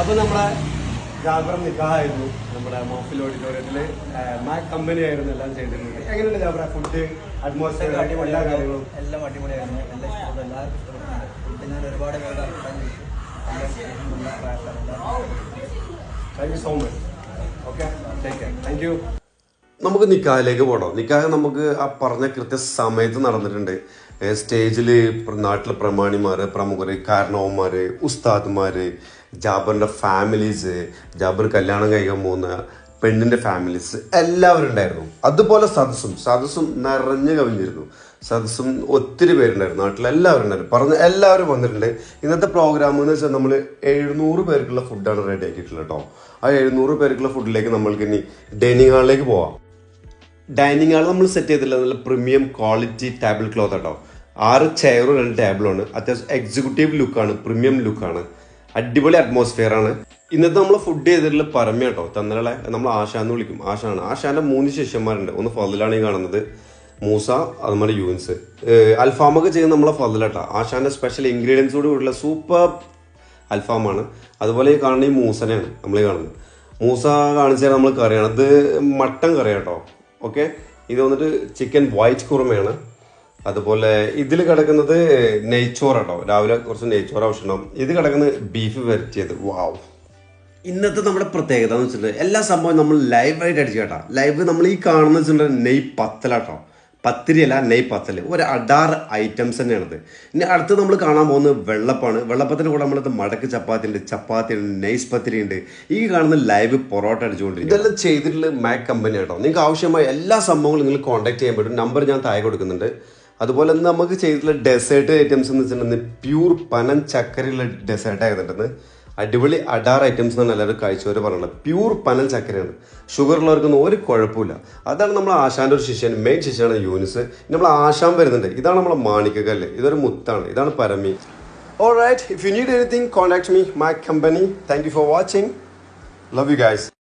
അപ്പൊ നമ്മളെ ജാബർ നിക്കാഹായിരുന്നു നമ്മുടെ മോഫിൽ ഓഡിറ്റോറിയത്തിൽ മാക് കമ്പനി ആയിരുന്നു എല്ലാം ചെയ്തിരുന്നത്. എങ്ങനെയുണ്ട് ജാബറ ഫുഡ് അറ്റ്മോസ്ഫിയർ എല്ലാ കാര്യങ്ങളും? എല്ലാം അടിപൊളിയായിരുന്നു. എല്ലാം ഇഷ്ടപ്പെട്ടു. എല്ലാവർക്കും ഇഷ്ടപ്പെട്ടിട്ടുണ്ട് ഫുഡ് ഞാൻ ഒരുപാട് പേരുടെ thank you so much okay take care thank you നമുക്ക് നിക്കാഹിലേക്ക് പോകണം നിക്കാഹ് നമുക്ക് ആ പറഞ്ഞ കൃത്യ സമയത്ത് നടന്നിട്ടുണ്ട് സ്റ്റേജിൽ നാട്ടിലെ പ്രമാണിമാർ പ്രമുഖർ കാരണവന്മാർ ഉസ്താദ്മാർ ജാബറിന്റെ ഫാമിലീസ് ജാബർ കല്യാണം കഴിക്കാൻ പോകുന്ന പെണ്ണിന്റെ ഫാമിലീസ് എല്ലാവരും ഉണ്ടായിരുന്നു. അതുപോലെ സദസ്സും. സദസ്സും നിറഞ്ഞു കവിഞ്ഞിരുന്നു. സദസ്സും ഒത്തിരി പേരുണ്ടായിരുന്നു. നാട്ടിലെല്ലാവരും ഉണ്ടായിരുന്നു. പറഞ്ഞ എല്ലാവരും വന്നിട്ടുണ്ട്. ഇന്നത്തെ പ്രോഗ്രാം എന്ന് വെച്ചാൽ നമ്മൾ എഴുന്നൂറ് പേർക്കുള്ള ഫുഡാണ് റെഡി ആക്കിയിട്ടുള്ളത് കേട്ടോ ആ എഴുന്നൂറ് പേർക്കുള്ള ഫുഡിലേക്ക് നമ്മൾക്ക് ഇനി ഡൈനിങ് ഹാളിലേക്ക് പോവാം. ഡൈനിങ് ഹാൾ നമ്മൾ സെറ്റ് ചെയ്തിട്ടുള്ള നല്ല പ്രീമിയം ക്വാളിറ്റി ടേബിൾ ക്ലോത്ത് കേട്ടോ ആറ് ചെയറും രണ്ട് ടേബിളാണ് അത്യാവശ്യം എക്സിക്യൂട്ടീവ് ലുക്കാണ് പ്രീമിയം ലുക്കാണ് അടിപൊളി അറ്റ്മോസ്ഫിയർ ആണ്. ഇന്നത്തെ നമ്മൾ ഫുഡ് ചെയ്തിട്ടുള്ള പരമ കേട്ടോ തന്നലെ നമ്മൾ ആശ എന്ന് വിളിക്കും. ആശാണ്. ആശാന്റെ മൂന്ന് ശിഷ്യന്മാരുണ്ട്. ഒന്ന് ഫതിലാണ് ഈ കാണുന്നത്. മൂസ അതുപോലെ യൂൻസ്. അൽഫാമൊക്കെ ചെയ്യുന്ന നമ്മളെ ഫതിലട്ടാ. ആശാന്റെ സ്പെഷ്യൽ ഇൻഗ്രീഡിയൻസ് കൂടി കൂടിയുള്ള സൂപ്പർ അൽഫാമാണ്. അതുപോലെ ഈ കാണുന്ന ഈ മൂസനെയാണ് നമ്മൾ കാണുന്നത്. മൂസ കാണിച്ചാൽ നമ്മൾ കറിയാണ്. അത് മട്ടൻ കറി കേട്ടോ ഓക്കെ? ഇത് വന്നിട്ട് ചിക്കൻ വൈറ്റ് കുറുമയാണ്. അതുപോലെ ഇതിൽ കിടക്കുന്നത് നെയ്ച്ചോറാട്ടോ രാവിലെ കുറച്ച് നെയ്ച്ചോറ് ആവശ്യമുണ്ടാവും. ഇത് കിടക്കുന്നത് ബീഫ് വരട്ടിയത്. വാവ് ഇന്നത്തെ നമ്മുടെ പ്രത്യേകത എന്ന് വെച്ചിട്ടുണ്ടെങ്കിൽ എല്ലാ സംഭവം നമ്മൾ ലൈവായിട്ട് അടിച്ചു കേട്ടോ. ലൈവ് നമ്മൾ ഈ കാണുന്ന വെച്ചിട്ടുണ്ടെങ്കിൽ നെയ് പത്തലാട്ടോ പത്തിരിയല്ല നെയ് പത്തൽ. ഒരു അഡാറ് ഐറ്റംസ് തന്നെയാണത്. ഇനി അടുത്ത് നമ്മൾ കാണാൻ പോകുന്നത് വെള്ളപ്പാണ്. വെള്ളപ്പത്തിന് കൂടെ നമ്മളത് മടക്ക് ചപ്പാത്തി ഉണ്ട് ചപ്പാത്തി ഉണ്ട് നെയ്സ് പത്തിരി ഉണ്ട് ഈ കാണുന്ന ലൈവ് പൊറോട്ട അടിച്ചുകൊണ്ടിരിക്കും ഇതെല്ലാം ചെയ്തിട്ടുള്ള മാക് കമ്പനി കേട്ടോ നിങ്ങൾക്ക് ആവശ്യമായ എല്ലാ സംഭവങ്ങളും നിങ്ങൾ കോൺടാക്ട് ചെയ്യാൻ പറ്റും. നമ്പർ ഞാൻ താഴെ കൊടുക്കുന്നുണ്ട്. അതുപോലെ തന്നെ നമുക്ക് ചെയ്തിട്ടുള്ള ഡെസേർട്ട് ഐറ്റംസ് എന്ന് വെച്ചിട്ടുണ്ടെങ്കിൽ പ്യൂർ പനം ചക്കരയുള്ള ഡെസേർട്ട് ആയിരുന്നു അടിപൊളി അഡാർ ഐറ്റംസ് എന്നാണ് എല്ലാവരും കഴിച്ചവർ പറയുന്നത്. പ്യൂർ പനൽ ചക്കരയാണ് ഷുഗർ ഉള്ളവർക്കൊന്നും ഒരു കുഴപ്പമില്ല. അതാണ് നമ്മൾ ആശാന്റെ ഒരു ശിഷ്യൻ മെയിൻ ശിഷ്യനാണ് യൂനിസ്. നമ്മൾ ആശാൻ വരുന്നുണ്ട്. ഇതാണ് നമ്മളെ മാണിക്കകല്ല്. ഇതൊരു മുത്താണ്. ഇതാണ് പരമി. All right if you need anything contact me my company thank you for watching love you guys